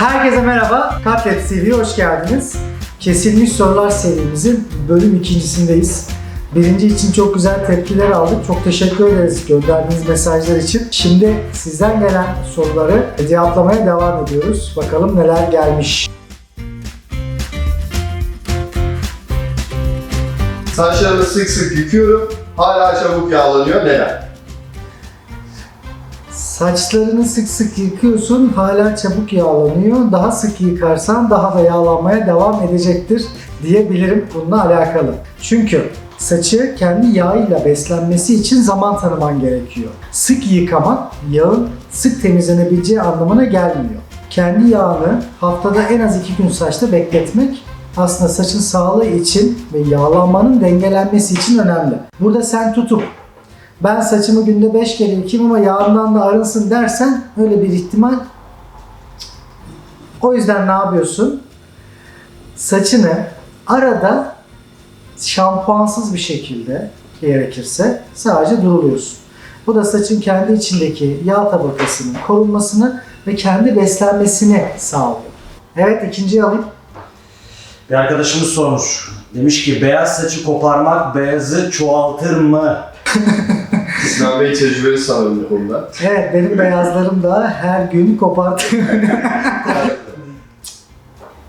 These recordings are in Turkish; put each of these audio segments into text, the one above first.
Herkese merhaba. Katlet TV'ye hoş geldiniz. Kesilmiş sorular serimizin bölüm ikincisindeyiz. Birinci için çok güzel tepkiler aldık. Çok teşekkür ederiz gönderdiğiniz mesajlar için. Şimdi sizden gelen soruları cevaplamaya devam ediyoruz. Bakalım neler gelmiş. Saçlarımı sık sık yıkıyorum. Hala çabuk yağlanıyor. Neden? Saçlarını sık sık yıkıyorsun, hala çabuk yağlanıyor. Daha sık yıkarsan daha da yağlanmaya devam edecektir diyebilirim bununla alakalı. Çünkü saçı kendi yağıyla beslenmesi için zaman tanıman gerekiyor. Sık yıkamak yağın sık temizlenebileceği anlamına gelmiyor. Kendi yağını haftada en az 2 gün saçta bekletmek aslında saçın sağlığı için ve yağlanmanın dengelenmesi için önemli. Burada sen tutup ben saçımı günde 5 kere yıkayayım ama yağından da arınsın dersen öyle bir ihtimal. O yüzden ne yapıyorsun? Saçını arada şampuansız bir şekilde gerekirse sadece duruluyorsun. Bu da saçın kendi içindeki yağ tabakasının korunmasını ve kendi beslenmesini sağlıyor. Evet ikinciyi alayım. Bir arkadaşımız sormuş. Demiş ki beyaz saçı koparmak beyazı çoğaltır mı? Sinan Bey tecrübeli sanırım bu konuda. Evet benim beyazlarım da her gün kopartıyor.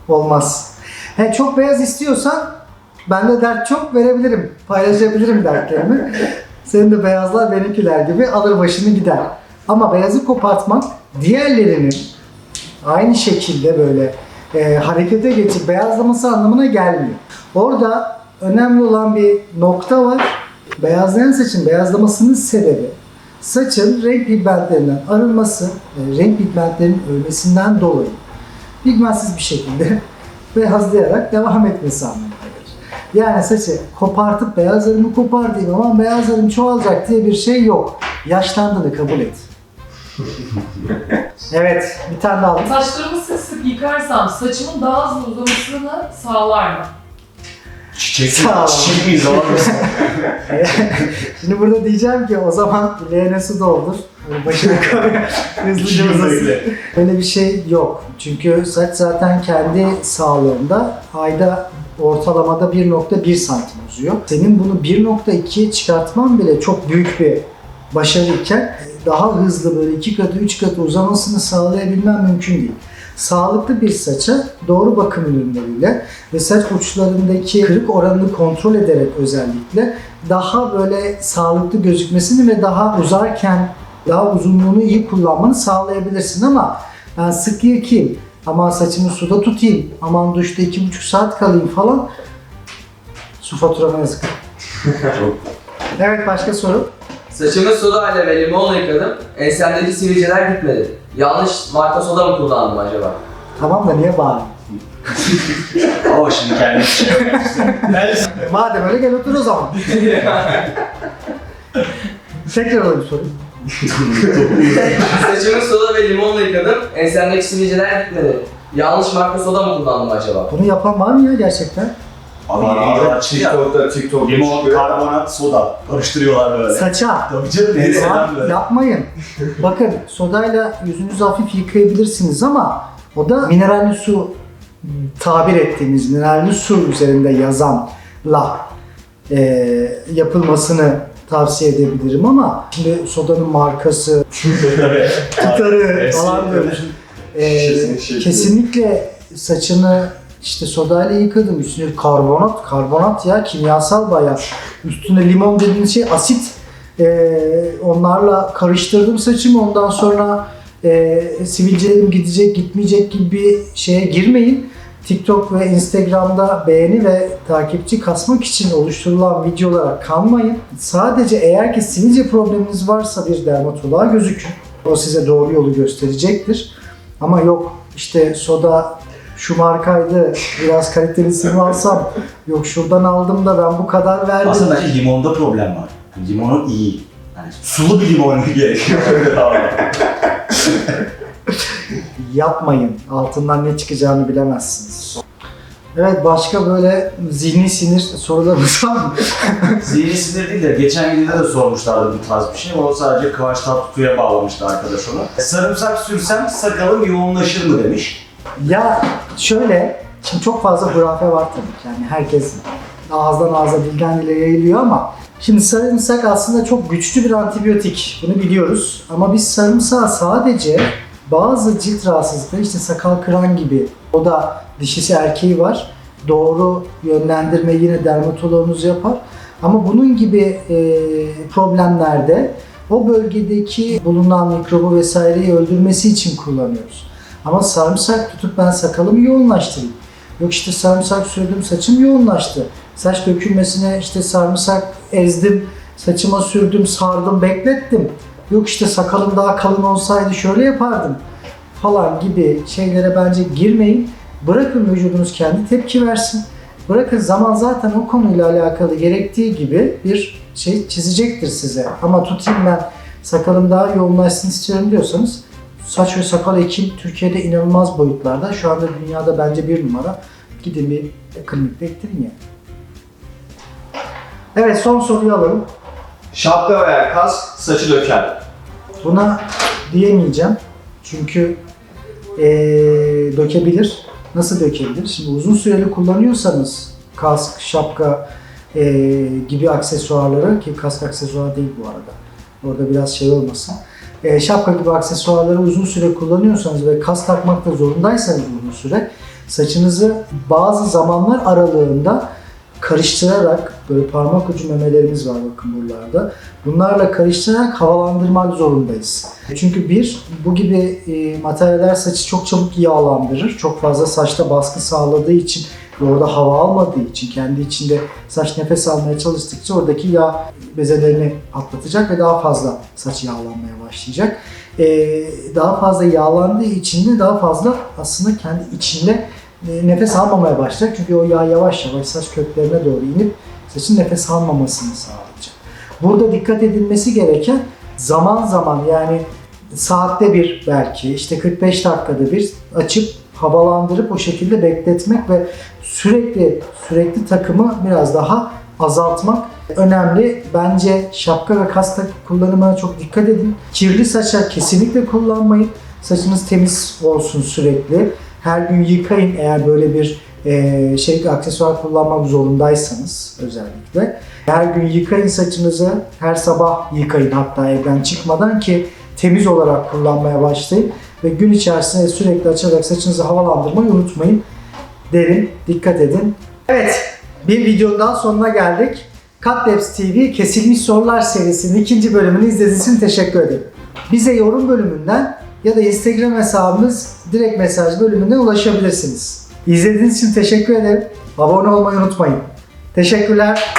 Olmaz. He, çok beyaz istiyorsan ben de dert çok verebilirim. Paylaşabilirim dertlerimi. Senin de beyazlar benimkiler gibi alır başını gider. Ama beyazı kopartmak diğerlerinin aynı şekilde böyle e, harekete geçip beyazlaması anlamına gelmiyor. Orada önemli olan bir nokta var. Beyazlayan saçın beyazlamasının sebebi saçın renk pigmentlerinden arınması ve renk pigmentlerinin ölmesinden dolayı pigmentsiz bir şekilde beyazlayarak devam etmesi anlamına gelir. Yani saçı kopartıp beyazlarımı kopardayım aman beyazlarım çoğalacak diye bir şey yok. Yaşlandığını kabul et. evet, bir tane daha aldım. Saçlarımı sık sık yıkarsam saçımın daha hızlı uzamasını sağlar mı? Çiçek, Sağ ol. çiçek miyiz? Şimdi burada diyeceğim ki o zaman leğene su doldur. Böyle Başını koy. Hızlıca uzasın. Öyle bir şey yok. Çünkü saç zaten kendi sağlığında ayda ortalamada 1.1 santim uzuyor. Senin bunu 1.2'ye çıkartman bile çok büyük bir başarıyken daha hızlı böyle iki katı üç katı uzamasını sağlayabilmen mümkün değil. Sağlıklı bir saça doğru bakım ürünleriyle ve saç uçlarındaki kırık oranını kontrol ederek özellikle daha böyle sağlıklı gözükmesini ve daha uzarken daha uzunluğunu iyi kullanmanı sağlayabilirsin ama ben sık yıkayayım, aman saçımı suda tutayım, aman duşta iki buçuk saat kalayım falan su faturama yazık. evet başka soru. Saçımı soda ile ve limonla yıkadım. Ensemdeki sivilceler gitmedi. Yanlış marka soda mı kullandım acaba? Tamam da niye bağırıyorsun? Ama şimdi kendi Madem öyle gel otur o zaman. Tekrar alayım soruyu. Saçımı soda ve limonla yıkadım. Ensemdeki sivilceler gitmedi. Yanlış marka soda mı kullandım acaba? Bunu yapan var mı ya gerçekten? Abi. TikTok'ta, TikTok'ta Limon, çıkıyor. karbonat, soda. Karıştırıyorlar böyle. Saça. Tabii canım neyse böyle. yapmayın. Bakın sodayla yüzünüzü hafif yıkayabilirsiniz ama o da mineralli su tabir ettiğimiz mineralli su üzerinde yazanla e, yapılmasını tavsiye edebilirim ama şimdi sodanın markası, tutarı falan böyle. E, kesinlikle saçını işte sodayla yıkadım. Üstüne karbonat, karbonat ya kimyasal bayağı. Üstüne limon dediğiniz şey asit. Ee, onlarla karıştırdım saçımı. Ondan sonra e, sivilcelerim gidecek gitmeyecek gibi bir şeye girmeyin. TikTok ve Instagram'da beğeni ve takipçi kasmak için oluşturulan videolara kanmayın. Sadece eğer ki sivilce probleminiz varsa bir dermatoloğa gözükün. O size doğru yolu gösterecektir. Ama yok işte soda şu markaydı biraz kalitelisini alsam yok şuradan aldım da ben bu kadar verdim. Aslında bence limonda problem var. Yani limonun iyi. Yani sulu bir limon gerekiyor. Yapmayın. Altından ne çıkacağını bilemezsiniz. Evet başka böyle zihni sinir sorularımız var mı? Zihni sinir değil de geçen videoda da sormuşlardı bu tarz bir şey. O sadece Kıvanç Tatlıtuğ'a bağlamıştı arkadaş onu. Sarımsak sürsem sakalım yoğunlaşır mı demiş. Ya şöyle, şimdi çok fazla hurafe var tabii ki. Yani herkes ağızdan ağza dilden dile yayılıyor ama şimdi sarımsak aslında çok güçlü bir antibiyotik. Bunu biliyoruz. Ama biz sarımsağı sadece bazı cilt rahatsızlıkları işte sakal kıran gibi o da dişisi erkeği var. Doğru yönlendirme yine dermatoloğunuz yapar. Ama bunun gibi e, problemlerde o bölgedeki bulunan mikrobu vesaireyi öldürmesi için kullanıyoruz. Ama sarımsak tutup ben sakalımı yoğunlaştırayım. Yok işte sarımsak sürdüm saçım yoğunlaştı. Saç dökülmesine işte sarımsak ezdim, saçıma sürdüm, sardım, beklettim. Yok işte sakalım daha kalın olsaydı şöyle yapardım falan gibi şeylere bence girmeyin. Bırakın vücudunuz kendi tepki versin. Bırakın zaman zaten o konuyla alakalı gerektiği gibi bir şey çizecektir size. Ama tutayım ben sakalım daha yoğunlaşsın istiyorum diyorsanız saç ve sakal ekim Türkiye'de inanılmaz boyutlarda. Şu anda dünyada bence bir numara. Gidin bir klinikte ektirin yani. Evet son soruyu alalım. Şapka veya kask saçı döker. Buna diyemeyeceğim. Çünkü eee, dökebilir. Nasıl dökebilir? Şimdi uzun süreli kullanıyorsanız kask, şapka eee, gibi aksesuarları ki kask aksesuar değil bu arada. Orada biraz şey olmasın. Eee, şapka gibi aksesuarları uzun süre kullanıyorsanız ve kask takmakta zorundaysanız uzun süre saçınızı bazı zamanlar aralığında karıştırarak böyle parmak ucu memelerimiz var bakın buralarda. Bunlarla karıştırarak havalandırmak zorundayız. Çünkü bir, bu gibi e, materyaller saçı çok çabuk yağlandırır. Çok fazla saçta baskı sağladığı için ve orada hava almadığı için kendi içinde saç nefes almaya çalıştıkça oradaki yağ bezelerini patlatacak ve daha fazla saç yağlanmaya başlayacak. E, daha fazla yağlandığı için de daha fazla aslında kendi içinde e, nefes almamaya başlayacak. Çünkü o yağ yavaş yavaş saç köklerine doğru inip saçın nefes almamasını sağlayacak. Burada dikkat edilmesi gereken zaman zaman yani saatte bir belki işte 45 dakikada bir açıp havalandırıp o şekilde bekletmek ve sürekli sürekli takımı biraz daha azaltmak önemli. Bence şapka ve kask kullanımına çok dikkat edin. Kirli saça kesinlikle kullanmayın. Saçınız temiz olsun sürekli. Her gün yıkayın eğer böyle bir e, şey aksesuar kullanmak zorundaysanız özellikle. Her gün yıkayın saçınızı. Her sabah yıkayın hatta evden çıkmadan ki temiz olarak kullanmaya başlayın. Ve gün içerisinde sürekli açarak saçınızı havalandırmayı unutmayın derim. Dikkat edin. Evet, bir videonun sonuna geldik. Catlabs TV Kesilmiş Sorular serisinin ikinci bölümünü izlediğiniz için teşekkür ederim. Bize yorum bölümünden ya da Instagram hesabımız direkt mesaj bölümünden ulaşabilirsiniz. İzlediğiniz için teşekkür ederim. Abone olmayı unutmayın. Teşekkürler.